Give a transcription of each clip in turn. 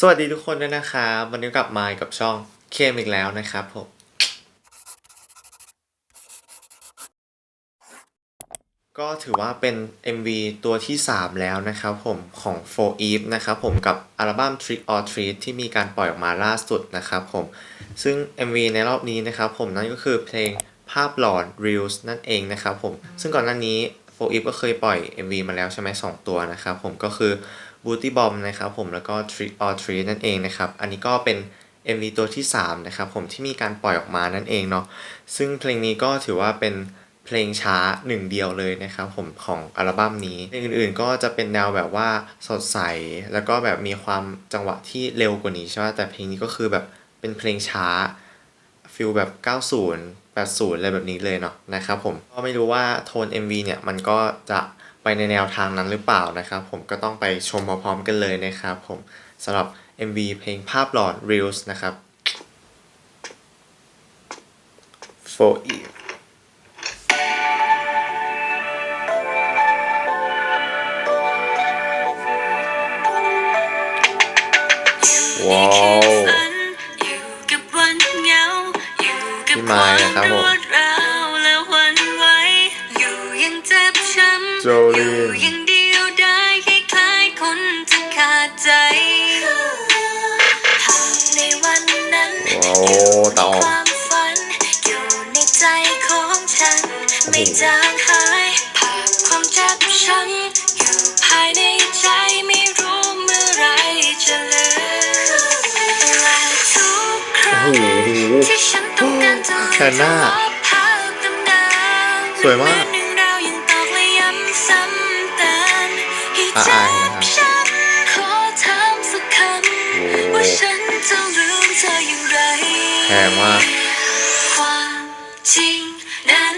สวัสดีทุกคนด้วยนะครับวันนี้กลับมากับช่องเคมอีกแล้วนะครับผม ก็ถือว่าเป็น MV ตัวที่ 3 แล้วนะครับผมของ For Eve นะครับผมกับอัลบั้ม Trick or Treat ที่มีการปล่อยออกมาล่าสุดนะครับผม ซึ่ง MV ในรอบนี้นะครับผมนั่นก็คือเพลงภาพหลอน Reels นั่นเองนะครับผม ซึ่งก่อนหน้านี้ For Eve ก็เคยปล่อย MV มาแล้วใช่ไหมสองตัวนะครับผมก็คือ Booty Bomb นะครับผมแล้วก็ Trick or Treat นั่นเองนะครับ อันนี้ก็เป็น MV ตัวที่ 3 นะครับผมที่มีการปล่อยออกมานั่นเองเนาะซึ่งเพลงนี้ก็ถือว่าเป็นเพลงช้าหนึ่งเดียวเลยนะครับผมของอัลบั้มนี้เพลงอื่นๆก็จะเป็นแนวแบบว่าสดใส แล้วก็แบบมีความจังหวะที่เร็วกว่านี้ใช่ไหมแต่เพลงนี้ก็คือแบบเป็นเพลงช้าฟิลแบบ 90 80 อะไรแบบนี้เลยเนาะนะครับผมก็ไม่รู้ว่าโทน MV เนี่ยมันก็จะ ไปในแนวทางนั้นหรือเปล่านะครับ ผมก็ต้องไปชมพร้อมๆกันเลยนะครับผมสำหรับ MV เพลงภาพหลอน Reels นะครับ For Eve ว้าวอยู่กับวันเหงาอยู่กับพี่คไม้วามนะครับผม ช้ำโจลีนอยู่ยังเดียวได้คล้ายๆคนที่ขาดใจหากในวันนั้นว้าวตาออกความฝันอยู่ในใจของฉัน ไม่จางหายภาพความเจ็บช้ำอยู่ภายในใจไม่รู้เมื่อไรจะลืมและทุกครั้งโอ้โหที่ฉันต้องการจะแคนน่าภาพเดิมๆสวยมาก อะเจ็อายบนะครับช้ำขอถามสักคโอ้ำว่าฉันจะลืมเธออย่างไรแพงมากความจริงนั้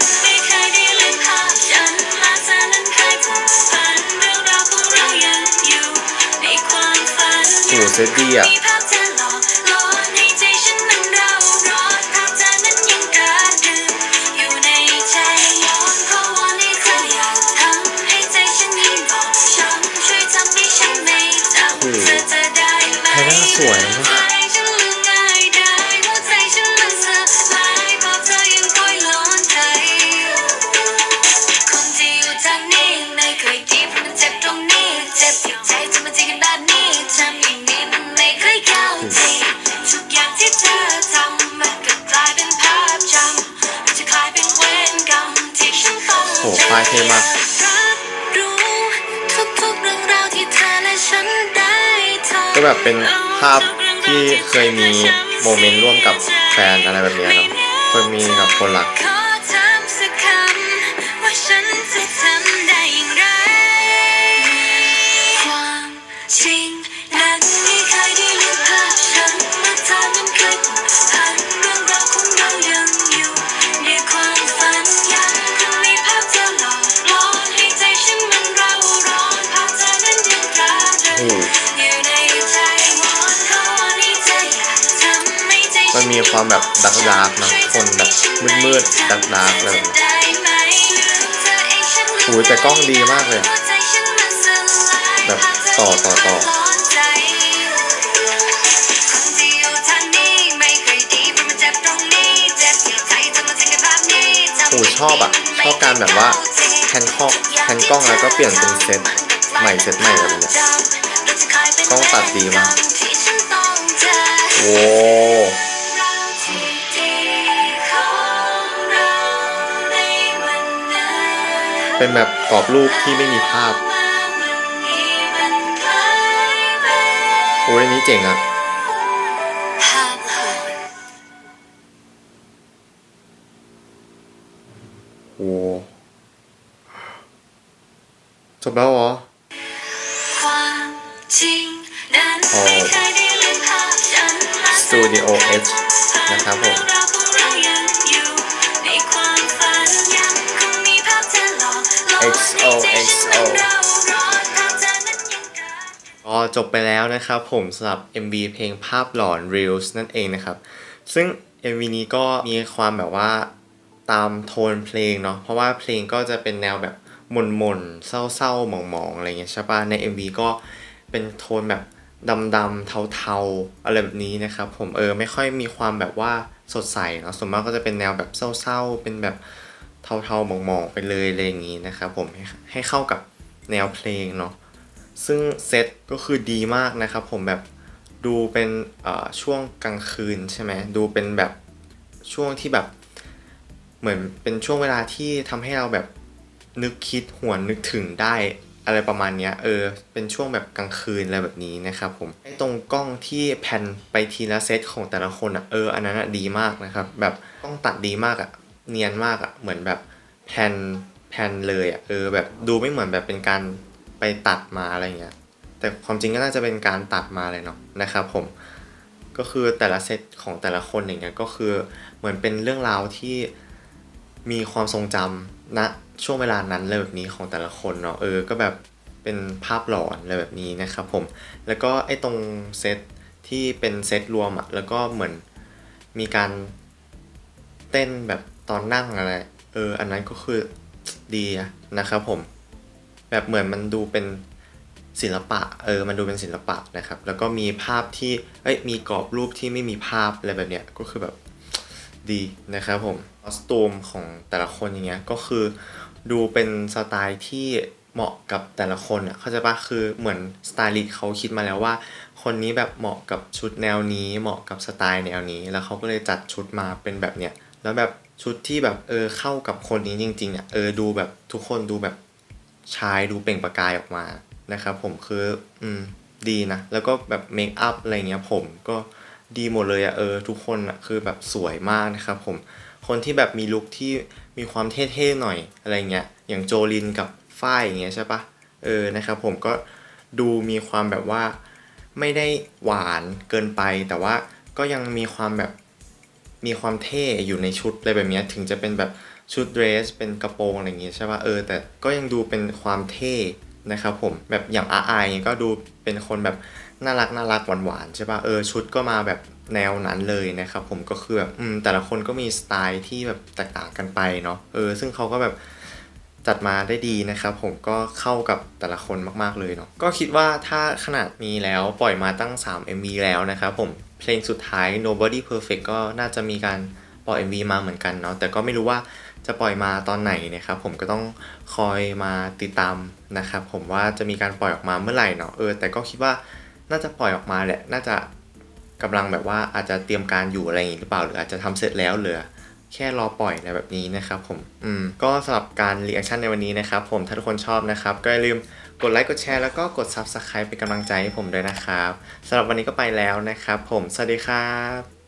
สวย เป็นภาพที่เคยมีโมเมนต์ร่วมกับแฟนอะไรแบบนี้เนาะเคยมีกับคนรัก มันมีความแบบดักดาร์กนะคนแบบมืดๆดักดาร์กเลยโอ้ยแต่กล้องดีมากเลย แบบต่อต่อต่อโอ้ชอบอะชอบการแบบว่าแพนกล้องแพนกล้องแล้วก็เปลี่ยนเป็นเซตใหม่เซตใหม่แบบเนี้ยกล้องตัดดีมากโอ้ เป็นแบบกรอบรูปที่ไม่มีภาพโอ้ยอันนี้เจ๋งอะภาพหอนโอ้จบแล้วเหรอความจริงนั้นโอ้ไม่เคยได้ลืมภาพฉันและ Studio H นะครับผม ยังกระก็จบไปแล้วนะครับผมสำหรับ MV เพลงภาพหลอน Reels นั่นเองนะครับ ซึ่ง MV นี้ก็มีความแบบว่าตามโทนเพลงเนาะเพราะว่าเพลงก็จะเป็นแนวแบบหม่นๆ เศร้าๆ หมองๆ อะไรเงี้ยใช่ปะใน MV ก็เป็นโทนแบบดำๆ เทาๆ อะไรแบบนี้นะครับผมเออไม่ค่อยมีความแบบว่าสดใสเนาะส่วนมากก็จะเป็นแนวแบบเศร้าๆ เป็นแบบ เทาๆมองๆไปเลยอะไรอย่างนี้นะครับผมให้ให้เข้ากับแนวเพลงเนาะซึ่งเซตก็คือดีมากนะครับผมแบบดูเป็นช่วงกลางคืนใช่ไหมดูเป็นแบบช่วงที่แบบเหมือนเป็นช่วงเวลาที่ทำให้เราแบบนึกคิดหวนนึกถึงได้อะไรประมาณเนี้ยเออเป็นช่วงแบบกลางคืนอะไรแบบนี้นะครับผมไอ้ตรงกล้องที่แผ่นไปทีละเซตของแต่ละคนอะเอออันนั้นอะดีมากนะครับแบบกล้องตัดดีมากอะ เนียนมากอะเหมือนแบบแผ่นแผ่นเลยอะเออแบบดูไม่เหมือนแบบเป็นการไปตัดมาอะไรเงี้ยแต่ความจริงก็น่าจะเป็นการตัดมาเลยเนาะนะครับผมก็คือแต่ละเซตของแต่ละคนอย่างเงี้ยก็คือเหมือนเป็นเรื่องราวที่มีความทรงจำณช่วงเวลานั้นเลยแบบนี้ของแต่ละคนเนาะเออก็แบบเป็นภาพหลอนอะไรแบบนี้นะครับผมแล้วก็ไอ้ตรงเซตที่เป็นเซตรวมอะแล้วก็เหมือนมีการเต้นแบบ ตอนนั่งอะไร เออ อันนั้นก็คือดีนะครับผม แบบเหมือนมันดูเป็นศิลปะ เออ มันดูเป็นศิลปะนะครับ แล้วก็มีภาพที่ เอ้ย มีกรอบรูปที่ไม่มีภาพอะไรแบบเนี้ย ก็คือแบบดีนะครับผม คอสตูมของแต่ละคนอย่างเงี้ย ก็คือดูเป็นสไตล์ที่เหมาะกับแต่ละคนอะ เข้าใจปะคือเหมือนสไตลิสต์เขาคิดมาแล้วว่า คนนี้แบบเหมาะกับชุดแนวนี้ เหมาะกับสไตล์แนวนี้ แล้วเขาก็เลยจัดชุดมาเป็นแบบเนี้ย แล้วแบบชุดที่แบบเออเข้ากับคนนี้จริงๆอะเออดูแบบทุกคนดูแบบชายดูเปล่งประกายออกมานะครับผมคืออืมดีนะ แล้วก็แบบเมคอัพอะไรเงี้ยผมก็ดีหมดเลยอะเออทุกคนอะคือแบบสวยมากนะครับผมคนที่แบบมีลุคที่มีความเท่ๆหน่อยอะไรเงี้ยอย่างโจลินกับฝ้ายอย่างเงี้ยใช่ปะเออนะครับผมก็ดูมีความแบบว่าไม่ได้หวานเกินไป แต่ว่าก็ยังมีความแบบ มีความเท่อยู่ในชุดอะไรแบบนี้ถึงจะเป็นแบบชุดเดรส เป็นกระโปรงอะไรอย่างงี้ยใช่ป่ะเออแต่ก็ยังดูเป็นความเท่นะครับผมแบบอย่างอาไอก็ดูเป็นคนแบบน่ารักน่ารักหวานหวานๆใช่ป่ะเออชุดก็มาแบบแนวนั้นเลยนะครับผมก็คือแบบอืมแต่ละคนก็มีสไตล์ที่แบบแตกต่างกันไปเนาะเออซึ่งเขาก็แบบจัดมาได้ดีนะครับผมก็เข้ากับแต่ละคนมากๆเลยเนาะก็คิดว่าถ้าขนาดนี้แล้วปล่อยมาตั้ง 3 MV แล้วนะครับผม เพลงสุดท้าย Nobody Perfect ก็น่าจะมีการปล่อย MV มาเหมือนกันเนาะแต่ก็ไม่รู้ว่าจะปล่อยมาตอนไหนนะครับ ผมก็ต้องคอยมาติดตามนะครับ ผมว่าจะมีการปล่อยออกมาเมื่อไหร่เนาะเออแต่ก็คิดว่าน่าจะปล่อยออกมาแหละน่าจะกำลังแบบว่าอาจจะเตรียมการอยู่อะไรอย่างนี้หรือเปล่าหรืออาจจะทำเสร็จแล้วเหลือแค่รอปล่อยอะไรแบบนี้นะครับผมอืมก็สำหรับการรีแอคชั่นในวันนี้นะครับ ผมถ้าทุกคนชอบนะครับ ก็อย่าลืม กดไลค์กดแชร์แล้วก็กด Subscribe เป็นกำลังใจให้ผมด้วยนะครับสำหรับวันนี้ก็ไปแล้วนะครับ ผมสวัสดีครับ